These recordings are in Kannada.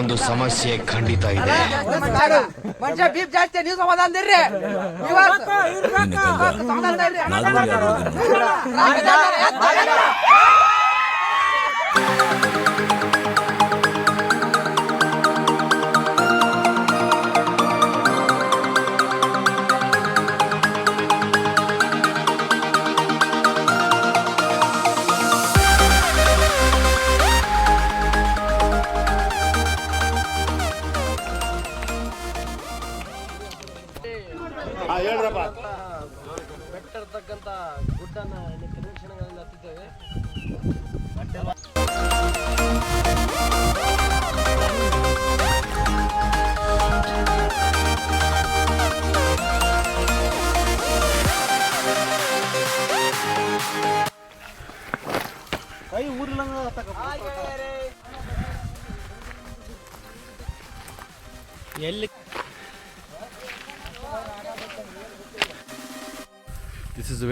ಒಂದು ಸಮಸ್ಯೆ ಖಂಡಿತ ಇದೆ. ಮನುಷ್ಯ ಬೀಪ್ ಜಾಸ್ತಿ ನೀವು ಸಮಾಧಾನ ಇರ್ರಿ. ಸಮಾಧಾನ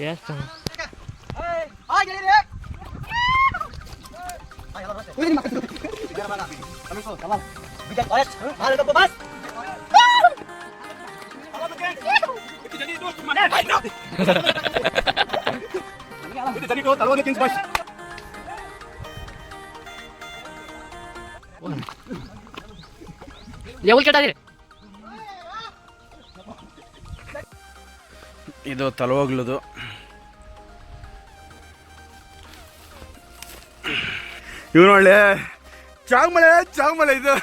ಗ್ಯಾಸ್ ಎವಲ್ ಕೆಟ್ಟಾರಿ ಇದು ತಲವಾಗ್ಲದು. ಇವನು ನೋಡ್ಲಿ ಚಾಂಗ್ಮಳೆ ಚಾಂಗ್ಮಳೆ ಇದು.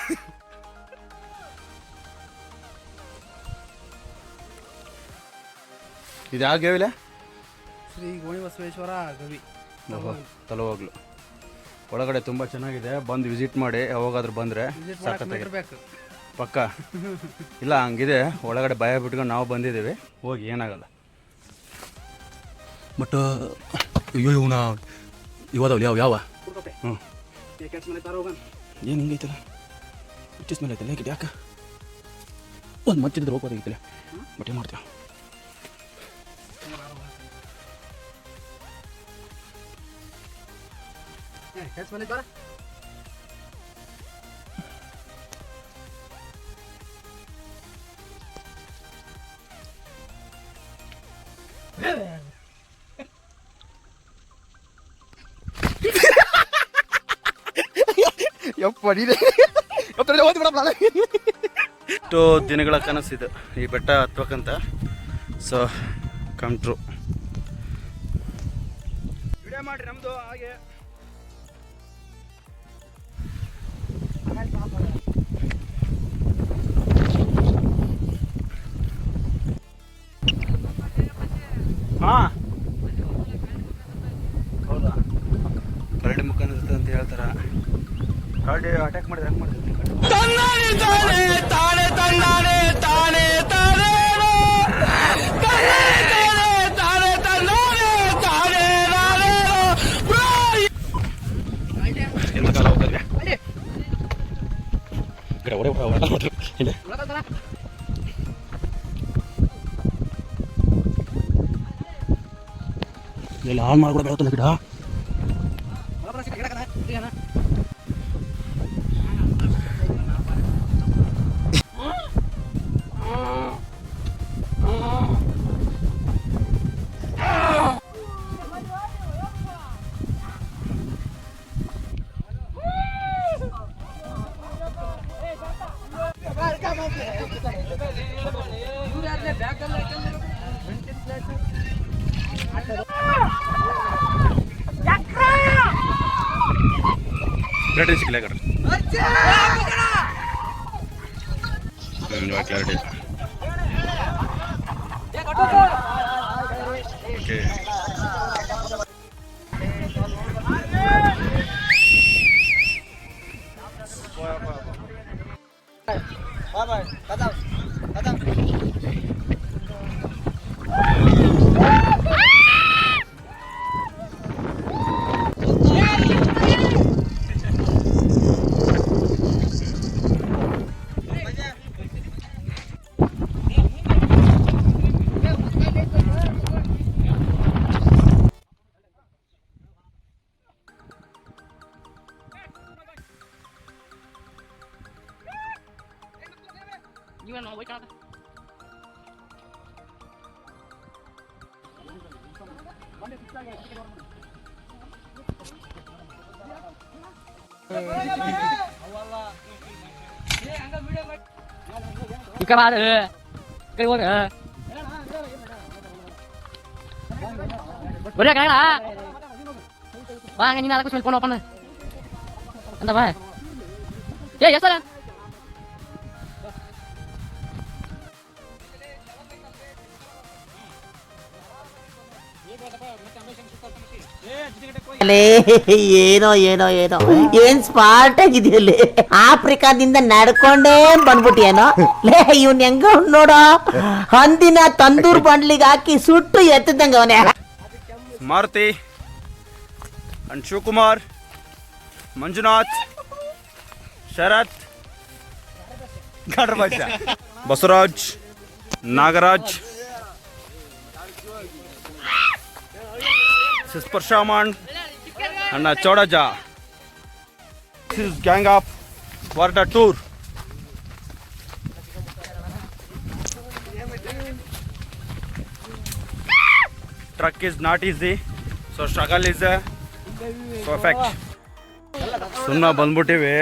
ಇದು ಯಾವ ಗವಿಲೆ ಶ್ರೀ ಗೋಣಿ ಬಸವೇಶ್ವರ ಗವಿ ತಲವಾಗ್ಲು. ಒಳಗಡೆ ತುಂಬ ಚೆನ್ನಾಗಿದೆ. ಬಂದು ವಿಸಿಟ್ ಮಾಡಿ ಯಾವಾಗಾದ್ರೂ ಬಂದರೆ ಪಕ್ಕ. ಇಲ್ಲ ಹಂಗಿದೆ. ಒಳಗಡೆ ಭಯ ಬಿಟ್ಕೊಂಡು ನಾವು ಬಂದಿದ್ದೀವಿ. ಹೋಗಿ ಏನಾಗಲ್ಲ. ಬಟ್ ಅಯ್ಯೋ ಇವನ ಇವದವ್ ಯಾವ ಯಾವ? ಹ್ಞೂ ಏನು ಹಿಂಗೈತಲ್ಲ ಇಟ್ಟಿಸ್ ಮೇಲೆ ಐತಲ್ಲ ಯಾಕೆ ಯಾಕ ಒಂದು ಮಚ್ಚಿದ್ರೆ ಹೋಗೋದಾಗಿತ್ತಲ್ಲ ಬಟ್ಟೆ ಮಾಡ್ತೀವಿ ಕೆಲ್ಸ ಬಂದೈತ್ ಬಾರ ಎಷ್ಟೋ ದಿನಗಳ ಕನಸಿದು ಈ ಬೆಟ್ಟ ಹತ್ಬೇಕಂತ. ಸೊ ಕಮ್ ಟ್ರೂ ವಿಡಿಯೋ ಮಾಡಿ ನಮ್ಮದು ಹಾಗೆ. ಅಟ್ಯಾಕ್ ಮಾಡಿದ್ರೆ ಹೆಂಗೆ ಮಾಡ್ತೈತಿ ತಾನೆ ಎಲ್ಲ ಹಾಳು ಮಾಡ್ಕೊಡ ಬೆಳತ್ತಲ್ಲ ಗಿಡ. क्लॅरिटी शिकल्याकडे क्लॅरिटी. ಈ ಕಡೆ ಬಾರ ಕೈ ಹೋಗ ಬರ್ರಿ ಕಣ ಬಾ ಹಂಗ ನೀನು ಅದಕ್ಕೆ ಸುಳ್ಕೊಂಡು ಹೋಪಣ್ಣ ಅಂತ ಬಾ ಏ ಲೇ ಏನೋ ಏನೋ ಏನೋ. ಏನ್ ಸ್ಮಾರ್ಟ್ ಆಗಿದೆಯಲ್ಲಿ ಆಫ್ರಿಕಾದಿಂದ ನಡ್ಕೊಂಡೇ ಬಂದ್ಬಿಟ್ಟಿಯೇನೋ? ಲೇ, ಇವನ್ ಹೆಂಗ ನೋಡೋ. ಹಂದಿನ ತಂದೂರ್ ಬಂಡ್ಲಿಗೆ ಹಾಕಿ ಸುಟ್ಟು ಎತ್ತಿದಂಗ ಅವನೇ. ಮಾರುತಿ ಅಂಡ್ ಶಿವಕುಮಾರ್, ಮಂಜುನಾಥ್, ಶರತ್ ಬಸವರಾಜ್, ನಾಗರಾಜ್ ಪರಶುರಾಮನ್ ಅಣ್ಣ ಚೌಡಜ gang of ವಾರ್ಟ tour trek is not easy so struggle is perfect ಸುಮ್ಮನೆ ಬಂದ್ಬಿಟ್ಟಿವಿ.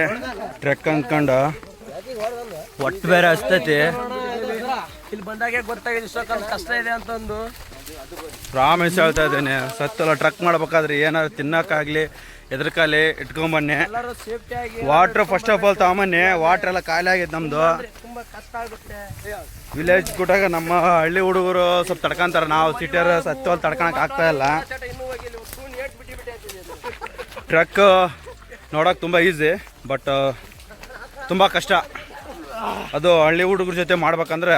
ಟ್ರೆಕ್ ಅನ್ಕೊಂಡ. ಒಟ್ಟು ಬೇರೆ ಹಸ್ತೈತಿ ಇಲ್ಲಿ ಬಂದಾಗೆ ಗೊತ್ತಾಗಿದೆ ಕಷ್ಟ ಇದೆ ಅಂತಂದು. ಪ್ರಾಮಿಸ್ ಹೇಳ್ತಾ ಇದ್ದೇನೆ. ಸತ್ತಲ್ಲ, ಟ್ರಕ್ ಮಾಡ್ಬೇಕಾದ್ರೆ ಏನಾದ್ರು ತಿನ್ನಕ್ಕಾಗ್ಲಿ ಎದ್ರಕಾಲಿ ಇಟ್ಕೊಂಬನ್ನಿ. ವಾಟ್ರ್ ಫಸ್ಟ್ ಆಫ್ ಆಲ್ ತಗೊಂಬನ್ನಿ. ವಾಟ್ರ್ ಎಲ್ಲ ಖಾಲಿ ಆಗಿದೆ ಆಗುತ್ತೆ ವಿಲೇಜ್ ಕೂಟಾಗ ನಮ್ಮ ಹಳ್ಳಿ ಹುಡುಗರು ಸ್ವಲ್ಪ ತಡ್ಕೊಂತಾರೆ. ನಾವು ಸಿಟಿಯರ್ ಸತ್ತಲ್ಲಿ ತಡ್ಕೊಳಕ್ ಆಗ್ತಾ ಇಲ್ಲ. ಟ್ರಕ್ ನೋಡೋಕೆ ತುಂಬ ಈಸಿ ಬಟ್ ತುಂಬ ಕಷ್ಟ. ಅದು ಹಳ್ಳಿ ಹುಡುಗರ ಜೊತೆ ಮಾಡ್ಬೇಕಂದ್ರೆ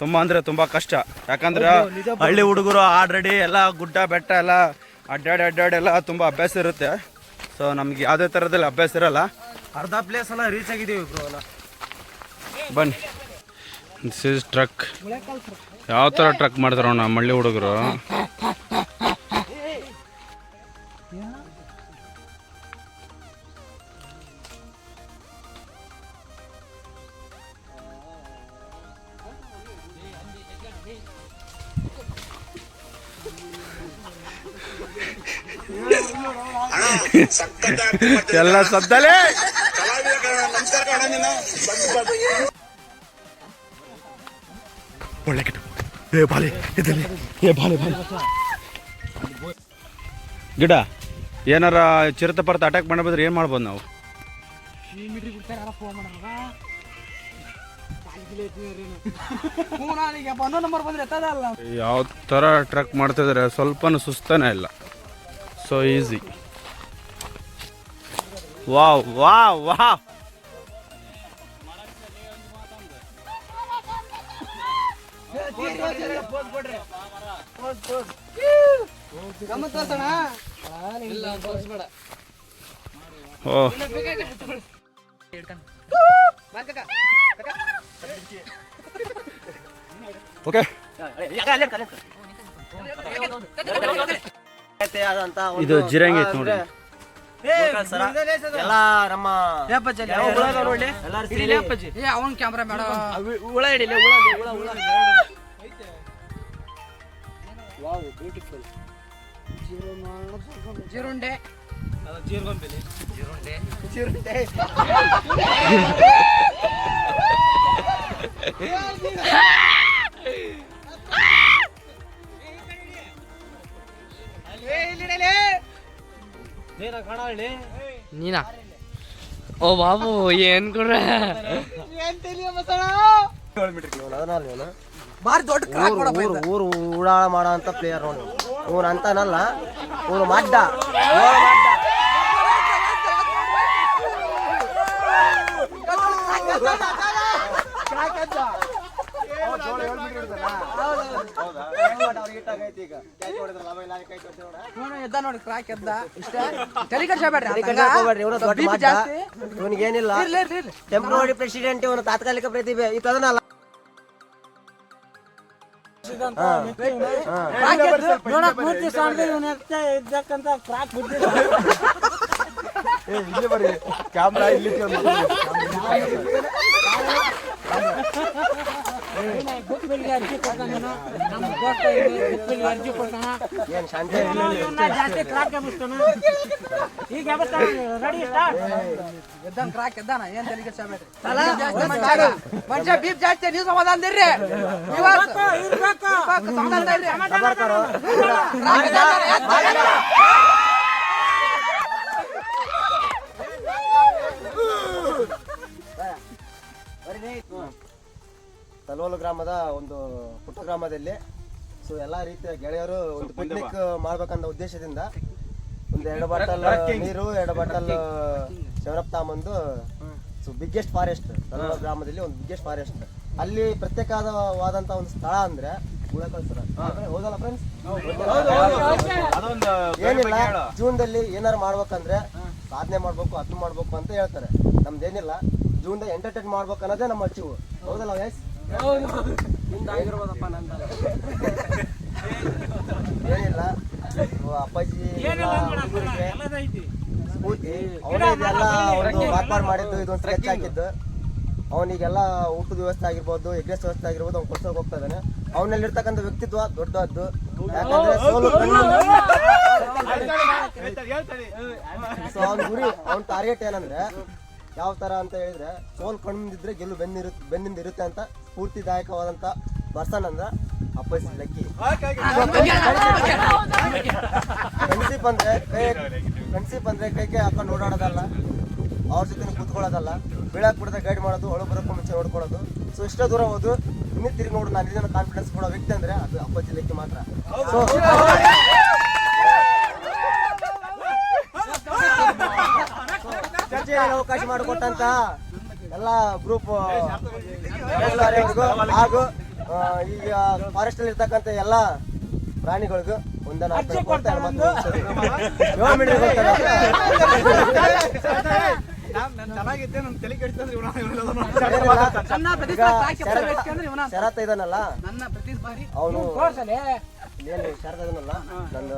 ತುಂಬ ಅಂದರೆ ತುಂಬ ಕಷ್ಟ. ಯಾಕಂದ್ರೆ ಹಳ್ಳಿ ಹುಡುಗರು ಆಲ್ರೆಡಿ ಎಲ್ಲ ಗುಡ್ಡ ಬೆಟ್ಟ ಎಲ್ಲ ಅಡ್ಡಾಡಿ ಅಡ್ಡಾಡಿ ಎಲ್ಲ ತುಂಬ ಅಭ್ಯಾಸ ಇರುತ್ತೆ. ಸೊ ನಮ್ಗೆ ಯಾವುದೇ ಥರದಲ್ಲಿ ಅಭ್ಯಾಸ ಇರಲ್ಲ. ಅರ್ಧ ಪ್ಲೇಸ್ ಎಲ್ಲ ರೀಚ್ ಆಗಿದೀವಿ ಬನ್ನಿ. ದಿಸ್ ಇಸ್ ಟ್ರಕ್ ಯಾವ ಥರ ಟ್ರಕ್ ಮಾಡ್ತಾರ ನಮ್ಮ ಹಳ್ಳಿ ಹುಡುಗರು? ಎಲ್ಲ ಸದ್ದಲೇ. ಒಳ್ಳೆ ಕೆಟ್ಟ ಏ ಬಾಲೆ ಎದಲ್ಲಿ ಏ ಬಾಲೆ ಬಾಲೆ. ಗಿಡ ಏನಾರ ಚಿರತೆ ಪರತ ಅಟ್ಯಾಕ್ ಮಾಡಬೋದ್ರೆ ಏನು ಮಾಡ್ಬೋದು ನಾವು? ಯಾವ ಥರ ಟ್ರಕ್ ಮಾಡ್ತಿದ್ರೆ ಸ್ವಲ್ಪನೂ ಸುಸ್ತಾನೇ ಇಲ್ಲ. So easy wow wow wow okay. ಇದು ಜಿರಂಗಿ ಐತೆ ನೋಡಿ ಎಲ್ಲ ನಮ್ಮ ಏ ಅವನ್ ಕ್ಯಾಮ್ರಾ ಬೇಡ. ಹುಳ ಹಿಡಿಲಿ ಹುಳ ಹುಳ ಹುಳ. ಜೀರುಂಡೆ. ನೀನಾ ಓ ಬಾಬು ಏನ್ ಕೊಡ್ರ ಬಾರಿ ದೊಡ್ಡ ಊರು. ಊರು ಉಡಾಳ ಮಾಡೋ ಅಂತ ಪ್ಲೇಯರ್ ನೋಡಿ. ಅಂತಾನಲ್ಲ ಊರು ಮಡ್ಡ ನೋಡು, ಎದ್ದ ನೋಡಿ ಕ್ರಾಕ್ ಎದ್ದ. ಇಷ್ಟ. ಜಾಸ್ತಿ. ಇವನಿಗೇನಿಲ್ಲ. ಟೆಂಪ್ರವರಿ ಪ್ರೆಸಿಡೆಂಟ್ ಇವನು ತಾತ್ಕಾಲಿಕ ಪ್ರತಿಭೆ. ಈ ತದನಲ್ಲ ಕ್ರಾಕ್ ಎದ್ದು? ನೋಡಕ್ ಮೂರ್ತಿ ಸಾಣ್ದೆ ಇವ್ನು ಎತ್ತ ಇದ್ದಕ್ಕಂತ ಕ್ರಾಕ್ ಬಿದ್ದಿಲ್ಲ ಕ್ಯಾಮ್ರಾ ಇಲ್ಲಿ ಇಲ್ಲಿ ಏನ್ ಶಾಂತಿ ಇವ್ನ ಜಾಸ್ತಿ ಕ್ರಾಕ್ ಎಬ್ಬಿಸ್ತಾನ ಈಗ ಎಬ್ಬಿಸ್ತಾನ ರೆಡಿ ಸ್ಟಾರ್ಟ್ ಎದ್ದಾನ ಕ್ರಾಕ್ ಎದ್ದಾನ ಏನ್ ತಲೆಗೆ ಕೆಡ್ಸ್ಕೊಬೇಡ್ರಿ. ಜಾಸ್ತಿ ಮನುಷ್ಯ ಮನುಷ್ಯ ಬೀಪ್ ಜಾಸ್ತಿ ನೀವು ಸಮಾಧಾನ ಇರ್ರಿ ಇವತ್ತು ಇರ್ಬೇಕು ಇರ್ಬೇಕು, ಸಮಾಧಾನ ಇರ್ರಿ. ಬರ್ತಾರೋ ಕ್ರಾಕ್ ಎದ್ದಾನ, ಎದ್ದಾನ. ತಲೋಲು ಗ್ರಾಮದ ಒಂದು ಪುಟ್ಟ ಗ್ರಾಮದಲ್ಲಿ. ಸೊ ಎಲ್ಲಾ ರೀತಿಯ ಗೆಳೆಯರು ಒಂದು ಪಿಕ್ನಿಕ್ ಮಾಡ್ಬೇಕನ್ನೋ ಉದ್ದೇಶದಿಂದ ಒಂದು ಎರಡು ಬಾಟಲ್ ನೀರು ಎರಡು ಬಾಟಲ್ ಶವರಪ್ ತಾಮಂದು ಸೊ ಬಿಗ್ಗೆಸ್ಟ್ ಫಾರೆಸ್ಟ್ ತಲೋಲು ಗ್ರಾಮದಲ್ಲಿ ಒಂದು ಬಿಗ್ಗೆಸ್ಟ್ ಫಾರೆಸ್ಟ್ ಅಲ್ಲಿ ಪ್ರತ್ಯೇಕವಾದಂತ ಒಂದು ಸ್ಥಳ ಅಂದ್ರೆ ಹೌದಲ್ಲ ಫ್ರೆಂಡ್ಸ್ ಏನಿಲ್ಲ ಜೂನ್ದಲ್ಲಿ ಏನಾರು ಮಾಡ್ಬೇಕಂದ್ರೆ ಸಾಧನೆ ಮಾಡ್ಬೇಕು ಅದನ್ನ ಮಾಡ್ಬೇಕು ಅಂತ ಹೇಳ್ತಾರೆ. ನಮ್ದೇನಿಲ್ಲ ಜೂನ್ದಾಗ ಎಂಟರ್ಟೈನ್ ಮಾಡ್ಬೇಕು ಅನ್ನೋದೇ ನಮ್ಮ ಅಚ್ಚು ಹೌದಲ್ಲ ವಯಸ್ ಏನಿಲ್ಲ ಇವ್ ಅಪ್ಪಾಜಿ ಸ್ಫೂರ್ತಿ ಅವನೇ ಇದೆಲ್ಲ ಒಂದು ಮಾರ್ಪಾಡು ಮಾಡಿದ್ದು ಇದೊಂದು ಸ್ಕೆಚ್ ಹಾಕಿದ್ದು ಅವನಿಗೆಲ್ಲ ಊಟದ ವ್ಯವಸ್ಥೆ ಆಗಿರ್ಬೋದು ಎಗ್ರೆಸ್ ವ್ಯವಸ್ಥೆ ಆಗಿರ್ಬೋದು ಅವ್ನು ಕೊಡ್ಸೋಕೆ ಹೋಗ್ತಾ ಇದ್ದಾನೆ. ಅವನಲ್ಲಿರ್ತಕ್ಕಂಥ ವ್ಯಕ್ತಿತ್ವ ದೊಡ್ಡದ್ದು. ಯಾಕಂದ್ರೆ ಸೋಲು ಸೊ ಅವ್ನ ಗುರಿ ಅವ್ನ ಟಾರ್ಗೆಟ್ ಏನಂದ್ರೆ ಯಾವ ಥರ ಅಂತ ಹೇಳಿದ್ರೆ, ಸೋಲ್ ಕಣ್ಣಿದ್ರೆ ಗೆಲ್ಲು ಬೆನ್ನಿರುತ್ತೆ ಬೆನ್ನಿಂದ ಇರುತ್ತೆ ಅಂತ ಸ್ಫೂರ್ತಿದಾಯಕವಾದಂಥ ಪರ್ಸನ್ ಅಂದ್ರೆ ಅಪ್ಪಸ್ ಲಕ್ಕಿ ಫ್ರೆಂಡ್ಶಿಪ್ ಅಂದರೆ ಕೈ ಫ್ರೆಂಡ್ಶಿಪ್ ಅಂದರೆ ಕೈ ಕೈ ಹಾಕೊಂಡು ಓಡಾಡೋದಲ್ಲ, ಅವ್ರ ಜೊತೆ ಕುತ್ಕೊಳ್ಳೋದಲ್ಲ, ಬೀಳಾಕ್ ಬಿಡದೆ ಗೈಡ್ ಮಾಡೋದು, ಒಳಗೆ ಬರೋಕ್ಕೂ ಮುಂಚೆ ನೋಡ್ಕೊಳ್ಳೋದು. ಸೊ ಇಷ್ಟ ದೂರ ಹೋದು ಇನ್ನೂ ತಿರುಗಿ ನೋಡು, ನಾನು ಇದನ್ನು ಕಾನ್ಫಿಡೆನ್ಸ್ ಕೊಡೋ ವ್ಯಕ್ತಿ ಅಂದ್ರೆ ಅದು ಅಪ್ಪಾಜಿ ಲಕ್ಕಿ ಮಾತ್ರ ಚರ್ಚೆಗೆ ಅವಕಾಶ ಮಾಡಿಕೊಟ್ಟಂತ ಎಲ್ಲ ಗ್ರೂಪ್ ಹಾಗೂ ಈಗ ಫಾರೆಸ್ಟ್ ಅಲ್ಲಿ ಇರ್ತಕ್ಕಂಥ ಎಲ್ಲ ಪ್ರಾಣಿಗಳಿಗೂ ಒಂದನ್ನ. ಶರತ್- ಶರತ್ ಅವನು ಏನು ಶರತ್ ಇದಾನಲ್ಲ ನನ್ನ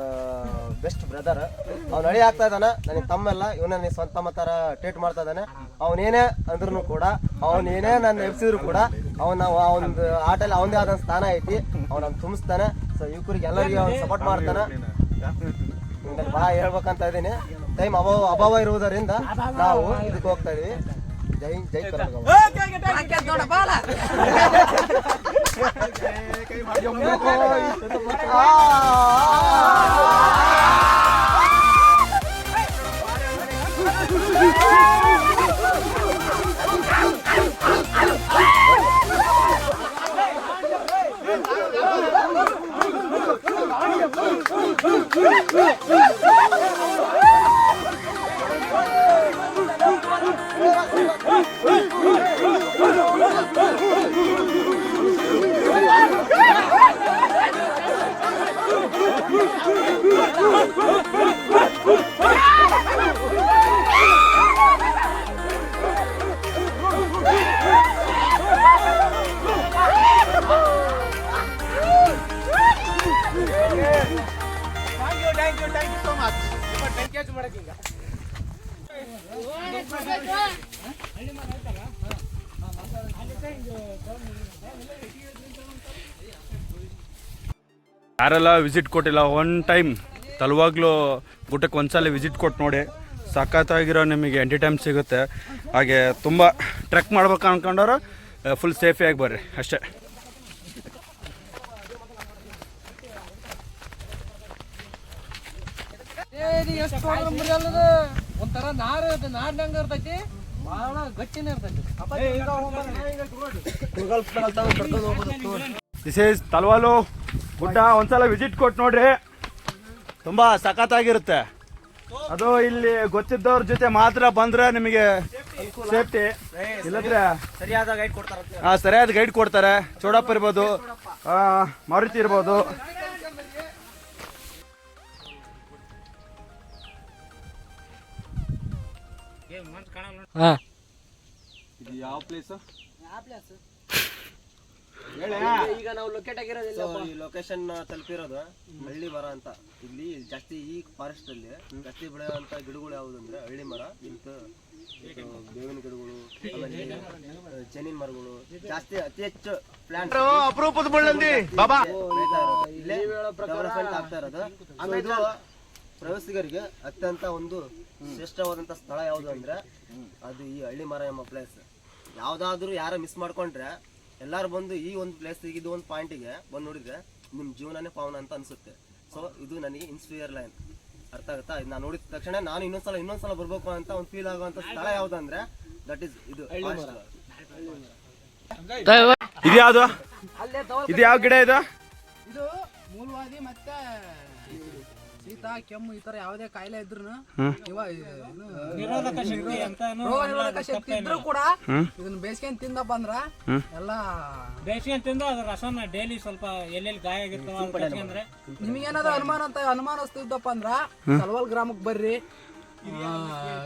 ಬೆಸ್ಟ್ ಬ್ರದರ್ ಅವ್ನು ಅಳಿ ಆಗ್ತಾ ಇದ್ದಾನೆ ನನಗೆ ತಮ್ಮೆಲ್ಲ ಇವನ ನೀ ಸ್ವಂತ ತಮ್ಮ ತರ ಟ್ರೀಟ್ ಮಾಡ್ತಾ ಇದ್ದಾನೆ. ಅವನೇನೇ ಅಂದ್ರೂ ಕೂಡ ಅವನೇನೇ ನನ್ನ ಎಬ್ಸಿದ್ರು ಕೂಡ ಅವನ ಒಂದು ಆಟಲ್ಲಿ ಅವನದೇ ಆದ ಸ್ಥಾನ ಐತಿ. ಅವನ ತುಂಬಿಸ್ತಾನೆ. ಸೊ ಯುವಕರಿಗೆ ಎಲ್ಲರಿಗೂ ಅವ್ನು ಸಪೋರ್ಟ್ ಮಾಡ್ತಾನೆ. ಭಾಳ ಹೇಳ್ಬೇಕಂತ ಇದ್ದೀನಿ. ಟೈಮ್ ಅಭಾವ ಅಭಾವ ಇರುವುದರಿಂದ ನಾವು ಇದಕ್ಕೆ ಹೋಗ್ತಾ ಇದೀವಿ. ಜೈ ಜೈ ಕರ್ನಾಟಕ. ಕ್ರಾಕ್ ಎದ್ದ್ ನೋಡ ಬಾಲ ಯಾರೆಲ್ಲ ವಿಸಿಟ್ ಕೊಟ್ಟಿಲ್ಲ ಒನ್ ಟೈಮ್ ತಲುವಾಗ್ಲೂ ಊಟಕ್ಕೆ ಒಂದ್ಸಲ ವಿಸಿಟ್ ಕೊಟ್ಟು ನೋಡಿ ಸಖತ್ತಾಗಿರೋ ನಿಮಗೆ ಎಂಟಿ ಟೈಮ್ ಸಿಗುತ್ತೆ. ಹಾಗೆ ತುಂಬ ಟ್ರೆಕ್ ಮಾಡ್ಬೇಕು ಅನ್ಕೊಂಡವ್ರು ಫುಲ್ ಸೇಫಿಯಾಗಿ ಬರ್ರಿ ಅಷ್ಟೇ. ಒಂಥರ ನಾರು ನಾರ್ನಂಗ ಇರ್ತೈತಿ. ಬಹಳ ಗಟ್ಟಿನ ಇರ್ತೈತಿ. ದಿಸ್ ಈಸ್ ತಲವಾಲು ಗುಡ್ಡ ಒಂದ್ಸಲ ವಿಸಿಟ್ ಕೊಟ್ಟು ನೋಡ್ರಿ. ತುಂಬ ಸಖತ್ತಾಗಿರುತ್ತೆ. ಅದು ಇಲ್ಲಿ ಗೊತ್ತಿದ್ದವ್ರ ಜೊತೆ ಮಾತ್ರ ಬಂದ್ರೆ ನಿಮಗೆ ಸೇಫ್ಟಿ. ಇಲ್ಲದ್ರೆ ಸರಿಯಾದ ಗೈಡ್ ಕೊಡ್ತಾರೆ ಸರಿಯಾದ ಗೈಡ್ ಕೊಡ್ತಾರೆ. ಚೋಡಪ್ಪ ಇರ್ಬೋದು. ಆ, ಮಾರುತಿ ಇರ್ಬೋದು. ಹಾ. ಇದು ಯಾವ ಪ್ಲೇಸ್ ಈಗ ನಾವು ಲೊಕೇಟ್ ಆಗಿರೋದಿಲ್ಲ ಈ ಲೊಕೇಶನ್ ತಲುಪಿರೋದು ಹಳ್ಳಿ ಮರ ಅಂತ. ಇಲ್ಲಿ ಜಾಸ್ತಿ ಈ ಫಾರೆಸ್ಟ್ ಅಲ್ಲಿ ಜಾಸ್ತಿ ಬೆಳೆಯುವಂತ ಗಿಡಗಳು ಯಾವ್ದು ಅಂದ್ರೆ ಹಳ್ಳಿ ಮರ ಇಂತ ಇದು ಬೇವಿನ ಗಿಡಗಳು ಆಮೇಲೆ ಜನಿನ್ ಮರಗಳು ಜಾಸ್ತಿ ಅತಿ ಹೆಚ್ಚು ಪ್ಲಾಂಟ್ ಅಪರೂಪದ ಮುಳ್ಳಂದಿ ಬಾಬಾ. ಡೆವಲಪ್ಮೆಂಟ್ ಆಗ್ತಾ ಇರೋದು. ಆಮೇಲೆ ಇದು ಪ್ರವಾಸಿಗರಿಗೆ ಅತ್ಯಂತ ಒಂದು ಶ್ರೇಷ್ಠವಾದಂತ ಸ್ಥಳ ಯಾವುದು ಅಂದ್ರೆ ಅದು ಈ ಹಳ್ಳಿ ಮರ ಎಂಬ ಪ್ಲೇಸ್ ಯಾವ್ದಾದ್ರು ಯಾರ ಮಿಸ್ ಮಾಡ್ಕೊಂಡ್ರೆ ಎಲ್ಲಾರು ಬಂದು ಈ ಒಂದು ಪ್ಲೇಸ್ ಇದು ಒಂದು ಪಾಯಿಂಟಿಗೆ ಬಂದು ನೋಡಿದ್ರೆ ನಿಮ್ಮ ಜೀವನನೇ ಪಾವನ ಅಂತ ಅನ್ಸುತ್ತೆ. ಸೊ ಇದು ನನಗೆ ಇನ್ಸ್ಪಿಯರ್ ಲೈನ್ ಅರ್ಥ ಆಗುತ್ತಾ? ಇದು ನಾನು ನೋಡಿದ ತಕ್ಷಣ ನಾನು ಇನ್ನೊಂದ್ಸಲ ಇನ್ನೊಂದ್ಸಲ ಬರ್ಬೇಕು ಅಂತ ಒಂದು ಫೀಲ್ ಆಗುವಂತ ಸ್ಥಳ ಯಾವ್ದಂದ್ರೆ ದಟ್ ಇಸ್ ಇದು ಇದು ಯಾವುದು ಇದು ಯಾವ ಗಿಡ ಇದು? ಇದು ಮೂಲವಾದಿ ಮತ್ತೆ ಶೀತ ಕೆಮ್ಮು ಈ ತರ ಯಾವುದೇ ಕಾಯಿಲೆ ಇದ್ರು ನಿರೋಧಕ ಶಕ್ತಿ ಅಂತ ನಿರೋಧಕ ಶಕ್ತಿ ಇದ್ರು ಕೂಡ ಇದನ್ನ ಬೇಸಿಗೆ ತಿಂದಪ್ಪ ಅಂದ್ರ ಎಲ್ಲ ಬೇಸಿಗೆ ತಿಂದು ಅದ್ರ ರಸನ ಡೈಲಿ ಸ್ವಲ್ಪ ಎಲ್ಲೆಲ್ಲಿ ಗಾಯ ಆಗಿರ್ತಾವ ಅಂದ್ರೆ ನಿಮಗೇನಾದ್ರು ಅನುಮಾನ ಅಂತ ಅನುಮಾನಿಸ್ತಿದ್ದಪ್ಪ ಅಂದ್ರ ಕಲ್ವಲ್ ಗ್ರಾಮಕ್ಕೆ ಬರ್ರಿ. ಆ,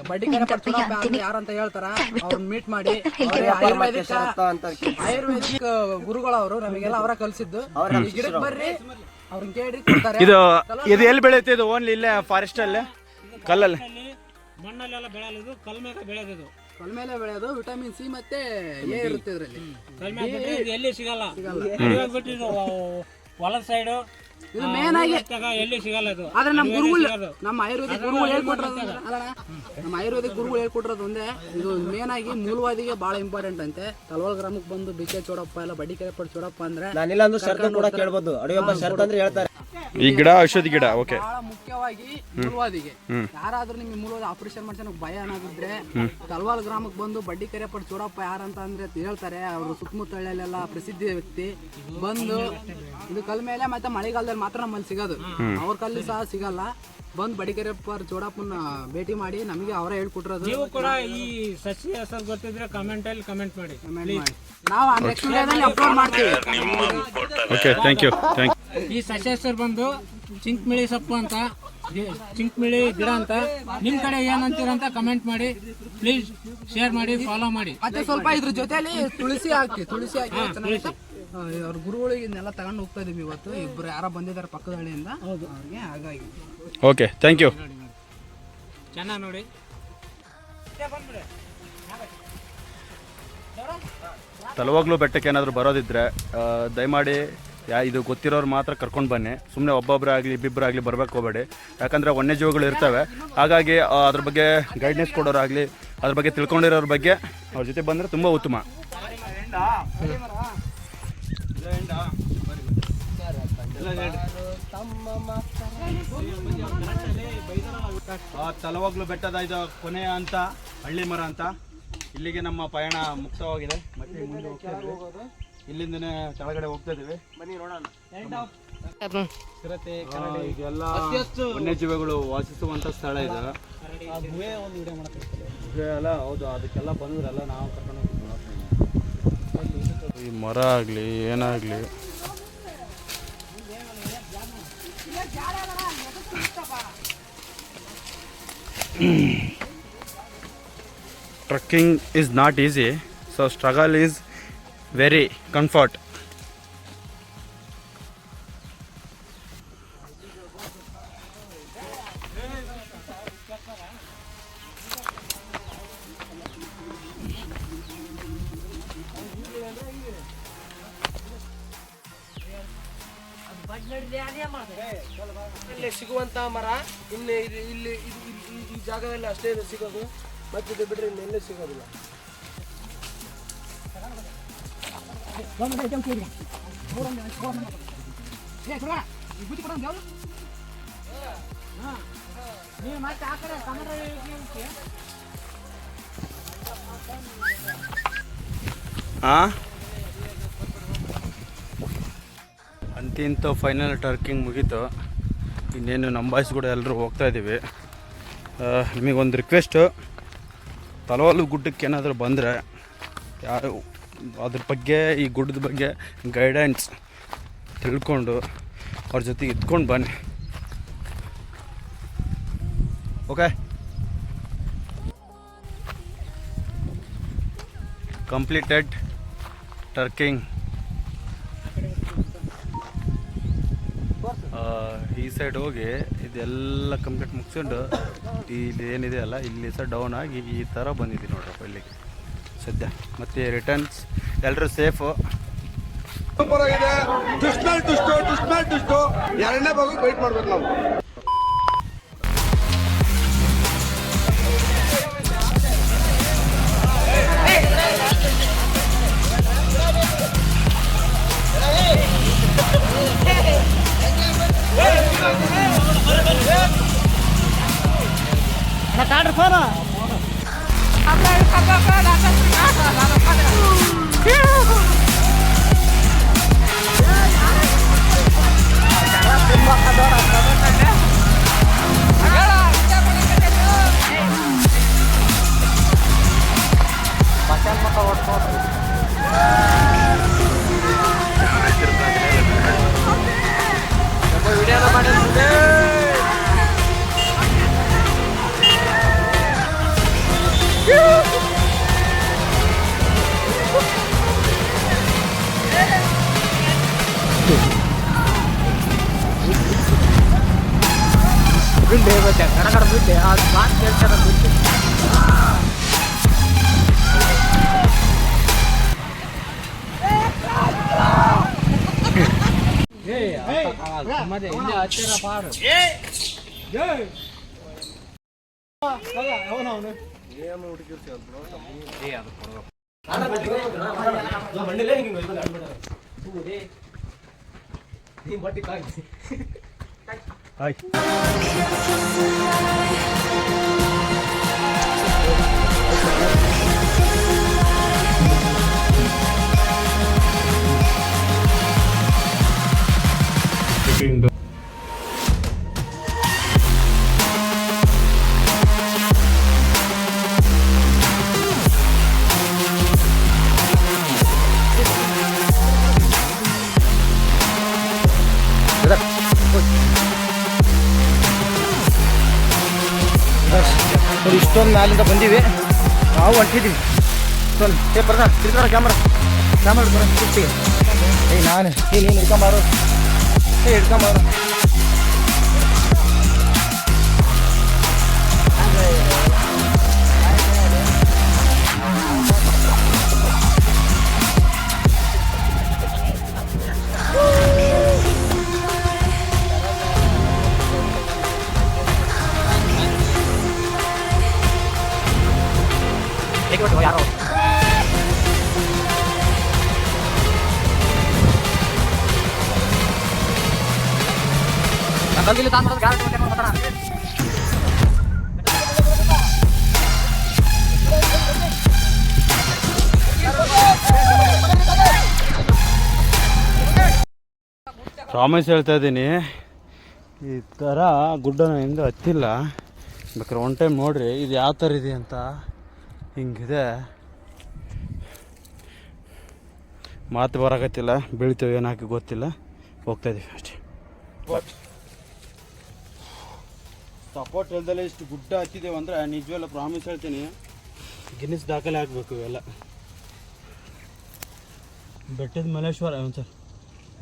ಬಡ್ಡಿಕೆರೆ ಪಡ್ಚುನಪ್ಪ ಅಂತ ಯಾರಂತ ಹೇಳ್ತಾರ ಅವ್ರನ್ನ ಮೀಟ್ ಮಾಡಿ. ಆಯುರ್ವೇದಿಕ ಅಂತ ಆಯುರ್ವೇದಿಕ್ ಗುರುಗಳವರು ಅವರು ನಮಗೆಲ್ಲ ಅವರ ಕಲ್ಸಿದ್ದು ಗಿಡಕ್ಕೆ ಬರ್ರಿ. ಅವ್ರನ್ನ ಕೇಳಿ ಕೊಡ್ತಾರೆ. ಇದು ಇದು ಎಲ್ಲಿ ಬೆಳೆಯುತ್ತೆ? ಇದು ಓನ್ಲಿ ಇಲ್ಲೇ ಫಾರೆಸ್ಟ್ ಅಲ್ಲೇ ಕಲ್ಲಲ್ಲಿ. ಮಣ್ಣಲ್ಲಿ ಮಣ್ಣಲ್ಲೆಲ್ಲ ಬೆಳೆಯೋದು ಕಲ್ ಮೇಲೆ ಬೆಳೆಯೋದು ಕಲ್ ಮೇಲೆ ಬೆಳೆಯೋದು ವಿಟಮಿನ್ ಸಿ ಮತ್ತೆ ಎ ಇರುತ್ತೆ ಇದರಲ್ಲಿ. ಕಲ್ ಮೇಲೆ ಇದು ಎಲ್ಲಿ ಸಿಗಲ್ಲ. ಸಿಗಲ್ಲ. ಇದು ಹೊಲದ ಸೈಡು ಇದು ಮೇನ್ ಆಗಿ ಎಲ್ಲಿ ಸಿಗಲ್ಲ ಇದು. ಆದ್ರೆ ನಮ್ಮ ಗುರುಗಳು ನಮ್ಮ ಆಯುರ್ವೇದಿಕ್ ಗುರುಗಳು ಹೇಳ್ಕೊಟ್ರದು ಅಲ್ಲಣ್ಣ? ನಮ್ಮ ಆಯುರ್ವೇದಿಕ್ ಗುರುಗಳು ಹೇಳ್ಕೊಟ್ರದು ಒಂದೇ ಇದು ಮೇನ್ ಆಗಿ ಮೂಲವಾದಿಗೆ ಬಹಳ ಇಂಪಾರ್ಟೆಂಟ್ ಅಂತೆ. ತಲವಾಲ್ ಗ್ರಾಮಕ್ಕೆ ಬಂದು ಬಿಕೆ ಚೋಡಪ್ಪ ಎಲ್ಲ ಬಡ್ಡಿಕೆರೆ ಪಟ್ಟು ಚೋಡಪ್ಪ ಅಂದ್ರೆ ನಾನಿಲ್ಲ ಅಂದ್ರೆ ಶರ್ತ ಕೂಡ ಕೇಳ್ಬೋದು. ಅಡಿಯೊಬ್ಬ ಶರ್ತ ಅಂದ್ರೆ ಹೇಳ್ತಾರೆ. ಈ ಗಿಡ ಔಷಧಿ ಗಿಡ ಓಕೆ. ಬಹಳ ಮುಖ್ಯವಾಗಿ ಮೂಲವಾದಿಗೆ. ಯಾರಾದ್ರೂ ನಿಮ್ಗೆ ಮೂಲವಾದ ಆಪರೇಷನ್ ಮಾಡ್ಸೋಕೆ ಭಯ ಅನ್ನೋದಿದ್ರೆ ತಲ್ವಾಲ್ ಗ್ರಾಮಕ್ಕೆ ಬಂದು ಬಡ್ಡಿ ಕೆರೆ ಪಟ್ಟು ಚೋಡಪ್ಪ ಯಾರಂತ ಅಂದ್ರೆ ಹೇಳ್ತಾರೆ ಅವರು ಸುತ್ತಮುತ್ತ ಪ್ರಸಿದ್ಧ ಪ್ರಸಿದ್ಧಿ ವ್ಯಕ್ತಿ ಬಂದು ಇದು ಕಲ್ ಮೇಲೆ ಮತ್ತೆ ಮಾತ್ರ ನಮ್ಮಲ್ಲಿ ಸಿಗೋದು. ಅವ್ರ ಕಲ್ಲಿ ಸಹ ಸಿಗಲ್ಲ. ಬಂದ್ ಬಡಿಕೆರೆ ಪರ್ ಚೋಡಪ್ಪನ ಭೇಟಿ ಮಾಡಿ ನಮಗೆ ಅವರೇ ಹೇಳ್ಕೊಟ್ರದ್ದು ನೀವು ಕೂಡ ಈ ಸಸಿ ಹೆಸರು ಗೊತ್ತಿದ್ರೆ ಕಮೆಂಟ್ ಅಲ್ಲಿ ಕಮೆಂಟ್ ಮಾಡಿ. ನಾವು ನೆಕ್ಸ್ಟ್ ವಿಡಿಯೋದಲ್ಲಿ ಅಪ್ಲೋಡ್ ಮಾಡ್ತೀವಿ. ಓಕೆ ಥ್ಯಾಂಕ್ ಯು ಥ್ಯಾಂಕ್ ಈ ಸಸಿ ಹೆಸರು ಬಂದು ಚಿಂಕ್ಮಿಳಿ ಸೊಪ್ಪು ಅಂತ ಚಿಂಕ್ಮಿಳಿ ಗಿಡ ಅಂತ ನಿಮ್ ಕಡೆ ಏನಂತೀರ ಅಂತ ಕಮೆಂಟ್ ಮಾಡಿ. ಪ್ಲೀಸ್ ಶೇರ್ ಮಾಡಿ ಫಾಲೋ ಮಾಡಿ. ಮತ್ತೆ ಸ್ವಲ್ಪ ಇದ್ರ ಜೊತೆಯಲ್ಲಿ ತುಳಸಿ ಹಾಕಿ ತುಳಸಿ ಹಾಕಿ ಅವ್ರ ಗುರುಗಳಿಗೆ ಇದನ್ನೆಲ್ಲ ತಗೊಂಡು ಹೋಗ್ತಾ ಇದೀವಿ ಇವತ್ತು. ಇಬ್ರು ಯಾರೋ ಬಂದಿದ್ದಾರೆ ಪಕ್ಕದ ಹಳ್ಳಿಯಿಂದ. ಅವ್ರಿಗೆ ಹಾಗಾಗಿ. ಓಕೆ ಥ್ಯಾಂಕ್ ಯು ಚೆನ್ನಾಗಿ ನೋಡಿ. ತಲವಾಗ್ಲೂ ಬೆಟ್ಟಕ್ಕೆ ಏನಾದರೂ ಬರೋದಿದ್ರೆ ಆ, ದಯಮಾಡಿ ಯಾ ಇದು ಗೊತ್ತಿರೋರು ಮಾತ್ರ ಕರ್ಕೊಂಡು ಬನ್ನಿ. ಸುಮ್ಮನೆ ಒಬ್ಬೊಬ್ಬರಾಗಲಿ ಇಬ್ಬಿಬ್ಬರಾಗಲಿ ಬರಬೇಕು ಹೋಗಬೇಡಿ. ಯಾಕಂದರೆ ವನ್ಯಜೀವಿಗಳು ಇರ್ತವೆ. ಹಾಗಾಗಿ ಆ, ಅದ್ರ ಬಗ್ಗೆ ಗೈಡ್ನೆಸ್ ಕೊಡೋರಾಗಲಿ ಅದ್ರ ಬಗ್ಗೆ ತಿಳ್ಕೊಂಡಿರೋರ ಬಗ್ಗೆ ಅವ್ರ ಜೊತೆ ಬಂದರೆ ತುಂಬ ಉತ್ತಮ. ತಲವಾಗ್ಲು ಬೆಟ್ಟದ ಇದು ಕೊನೆಯ ಅಂತ ಹಳ್ಳಿ ಮರ ಅಂತ. ಇಲ್ಲಿಗೆ ನಮ್ಮ ಪಯಣ ಮುಕ್ತವಾಗಿದೆ. ಮತ್ತೆ ಮುಂದೆ ಹೋಗ್ತಾ ಇದ್ದೀವಿ. ಇಲ್ಲಿಂದನೇ ಕೆಳಗಡೆ ಹೋಗ್ತಾ ಇದೀವಿ. ಆ, ಇದೆಲ್ಲ ವನ್ಯಜೀವಿಗಳು ವಾಸಿಸುವಂತ ಸ್ಥಳ ಇದು. ಗುಹೆ ಅಲ್ಲ ಹೌದು ಅದಕ್ಕೆಲ್ಲ ಬಂದ್ರಲ್ಲ ನಾವು ಕರ್ಕೊಂಡು ಹೋಗ್ತೀವಿ. ಈ ಮರ ಆಗಲಿ ಏನಾಗಲಿ. Trekking is not easy so struggle is very comfort ಇಲ್ಲಿ ಸಿಗುವಂತ ಮರ ಇನ್ನು ಇದು ಇಲ್ಲಿ ಈ- ಜಾಗದಲ್ಲಿ ಅಷ್ಟೇ ಇದೆ ಸಿಗೋದು. ಮತ್ತೆ ಇದು ಬಿಡ್ರಿ ಇನ್ನೆಲ್ಲೇ ಸಿಗೋದಿಲ್ಲ. ಹಾಂ. ಅಂತಿಂತ ಫೈನಲ್ ಟರ್ಕಿಂಗ್ ಮುಗೀತು. ಇನ್ನೇನು ನಮ್ಮ ಬಾಯ್ಸ್ ಕೂಡ ಎಲ್ಲರೂ ಹೋಗ್ತಾ ಇದ್ದೀವಿ ನಿಮಗೊಂದು ರಿಕ್ವೆಸ್ಟು ತಲವಾಲು ಗುಡ್ಡಕ್ಕೆ ಏನಾದರೂ ಬಂದರೆ ಯಾರು ಅದ್ರ ಬಗ್ಗೆ, ಈ ಗುಡ್ಡದ ಬಗ್ಗೆ ಗೈಡೆನ್ಸ್ ತಿಳ್ಕೊಂಡು ಅವ್ರ ಜೊತೆ ಇದ್ಕೊಂಡು ಬನ್ನಿ. ಓಕೆ ಕಂಪ್ಲೀಟೆಡ್ ಟರ್ಕಿಂಗ್ ಈ ಸೈಡ್ ಹೋಗಿ ಇದೆಲ್ಲ ಕಂಪ್ಲೀಟ್ ಮುಗಿಸ್ಕೊಂಡು ಇಲ್ಲಿ ಏನಿದೆ ಅಲ್ಲ, ಇಲ್ಲಿ ಸಹ ಡೌನ್ ಆಗಿ ಈ ಥರ ಬಂದಿದ್ದೀವಿ ನೋಡ್ರಪ್ಪ ಇಲ್ಲಿಗೆ. ಸದ್ಯ. ಮತ್ತು ರಿಟರ್ನ್ಸ್ ಎಲ್ಲರೂ ಸೇಫು Video mana? ಬಿಲ್ಡೆ ಮತ್ತೆ ಕಡಗಡ ಬಿಲ್ಡೆ ಅದು ಮಾತು ಕೇಳ್ತಾರ ಬಿಲ್ಡೆ ಏನು ಹುಡುಗಿರ್ತೀವಿ ಅದು ಕೊಡಬೇಕು ಬಂಡಿಲೇ ಹಿಂಗೆ ನೀನು ಬಟ್ಟೆ ಕಾಯ್ತು Đây. Cái ನೋಡಿ, ಇಷ್ಟೊಂದು ಮ್ಯಾಲಿಂದ ಬಂದೀವಿ. ನಾವು ಹೊಂಟಿದ್ದೀವಿ ಇಷ್ಟೊಂದು. ಏ, ಬರ್ದ? ತಿರ್ಗಾರ ಕ್ಯಾಮ್ರಾ ಕ್ಯಾಮ್ರಾ ಬರ ಏಯ್, ನಾನು. ಏ ನೀನು ಹಿಡ್ಕೊಂಬಾರು ಏ ಹಿಡ್ಕೊಂಬಾರು ಪ್ರಾಮಿಸ್ ಹೇಳ್ತಾ ಇದ್ದೀನಿ. ಈ ಥರ ಗುಡ್ಡನ ಹಿಂದೆ ಹತ್ತಿಲ್ಲ. ಬೇಕಾದ್ರೆ ಒನ್ ಟೈಮ್ ನೋಡ್ರಿ ಇದು ಯಾವ ಥರ ಇದೆ ಅಂತ. ಹಿಂಗಿದೆ. ಮಾತು ಬರೋಕತ್ತಿಲ್ಲ ಬೀಳ್ತೇವೆ ಏನು ಹಾಕಿ ಗೊತ್ತಿಲ್ಲ. ಹೋಗ್ತಾ ಇದೀವಿ ಅಷ್ಟೇ. ಸಪೋರ್ಟ್ ಇಲ್ದಲ್ಲೇ ಇಷ್ಟು ಗುಡ್ಡ ಹತ್ತಿದ್ದೇವೆ ಅಂದರೆ ನಿಜವಲ್ಲ ಪ್ರಾಮಿಸ್ ಹೇಳ್ತೀನಿ. ಗಿನ್ನಿಸ್ ದಾಖಲೆ ಆಗಬೇಕು ಇವೆಲ್ಲ. ಬೆಟ್ಟದ ಮಲ್ಲೇಶ್ವರ, ಒಂದು ಸರ್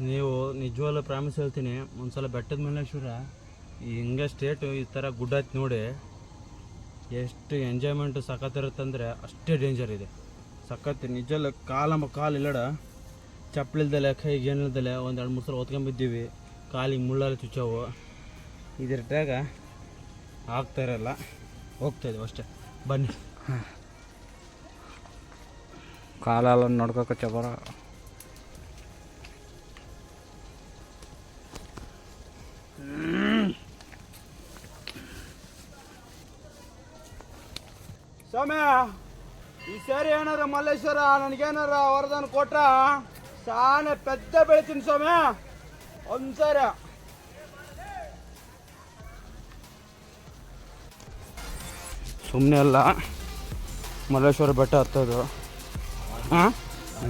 ನೀವು ನಿಜವಲ್ಲ ಪ್ರಾಮಿಸ್ ಹೇಳ್ತೀನಿ ಒಂದ್ಸಲ ಬೆಟ್ಟದ ಮಲ್ಲೇಶ್ವರ, ಹಿಂಗೆ ಸ್ಟೇಟು ಈ ಥರ ಗುಡ್ಡ ಹತ್ತಿ ನೋಡಿ, ಎಷ್ಟು ಎಂಜಾಯ್ಮೆಂಟು ಸಖತ್ತಿರುತ್ತಂದರೆ ಅಷ್ಟೇ ಡೇಂಜರ್ ಇದೆ. ಸಖತ್ ನಿಜಲ್ಲ ಕಾಲ ಕಾಲು ಇಲ್ಲಡ. ಚಪ್ಪಲಿಲ್ದಲೆ ಕೈಗೆ ಏನಿಲ್ದಲೆ ಒಂದು ಎರಡು ಮೂರು ಸಲ ಹೊತ್ಕೊಂಬಿದ್ದೀವಿ ಕಾಲಿಗೆ ಮುಳ್ಳಲ್ಲಿ ಚುಚ್ಚವು. ಇದ್ರ ಟ್ಯಾಗ ಆಗ್ತಾ ಇರಲ್ಲ. ಹೋಗ್ತಾ ಇದೀವಿ ಅಷ್ಟೇ. ಬನ್ನಿ. ಕಾಲೆಲ್ಲ ನೋಡ್ಕೋಕ ಬರ. ಸ್ವಾಮಿ ಈ ಸಾರಿ ಏನಾರ ಮಲ್ಲೇಶ್ವರ ನನಗೇನಾರ ವರದಾನ ಕೊಟ್ರ ಸಾನೆ ಪೆದ್ದ ಬೆಳಿತೀನಿ ಸ್ವಾಮಿ. ಒಂದ್ಸರಿ. ಸುಮ್ಮನೆ ಅಲ್ಲ. ಮಲ್ಲೇಶ್ವರ ಬೆಟ್ಟ ಹತ್ತೋದು. ಹಾಂ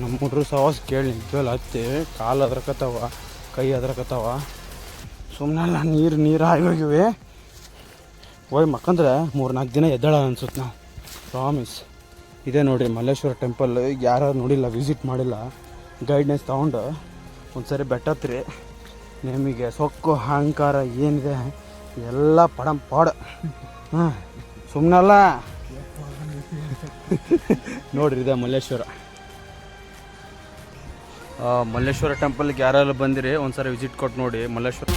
ನಮ್ಮ ಹುಡ್ರು ಸವಾಸ ಕೇಳಿ ನಿಜವಲ್ಲ ಹತ್ತಿ, ಕಾಲು ಅದ್ರಕತ್ತವ, ಕೈ ಅದ್ರಕತ್ತವ. ಸುಮ್ಮನೆ ಅಲ್ಲ, ನೀರು ನೀರು ಆಗೋಗಿವೆ ಹೋಯ್ ಮಕ್ಕಂದ್ರೆ ಮೂರು ನಾಲ್ಕು ದಿನ ಎದ್ದಾಳ ಅನ್ಸುತ್ತೆ ನಾವು ಪ್ರಾಮಿಸ್. ಇದೇ ನೋಡಿರಿ ಮಲ್ಲೇಶ್ವರ ಟೆಂಪಲ್ ಯಾರು ನೋಡಿಲ್ಲ, ವಿಸಿಟ್ ಮಾಡಿಲ್ಲ. ಗೈಡ್ನೆಸ್ ತೊಗೊಂಡು ಒಂದು ಸರಿ ಬೆಟ್ಟ ಹತ್ರಿ. ನಿಮಗೆ ಸೊಕ್ಕು, ಅಹಂಕಾರ ಏನಿದೆ, ಎಲ್ಲ ಪಡಂ ಪಾಡ. ಹಾಂ ಸುಮ್ಮನಲ್ಲ ನೋಡ್ರಿ ಇದೆ ಮಲ್ಲೇಶ್ವರ. ಮಲ್ಲೇಶ್ವರ ಟೆಂಪಲ್ಗೆ ಯಾರೆಲ್ಲ ಬಂದಿರಿ ಒಂದ್ಸರಿ ವಿಸಿಟ್ ಕೊಟ್ಟು ನೋಡಿ ಮಲ್ಲೇಶ್ವರ.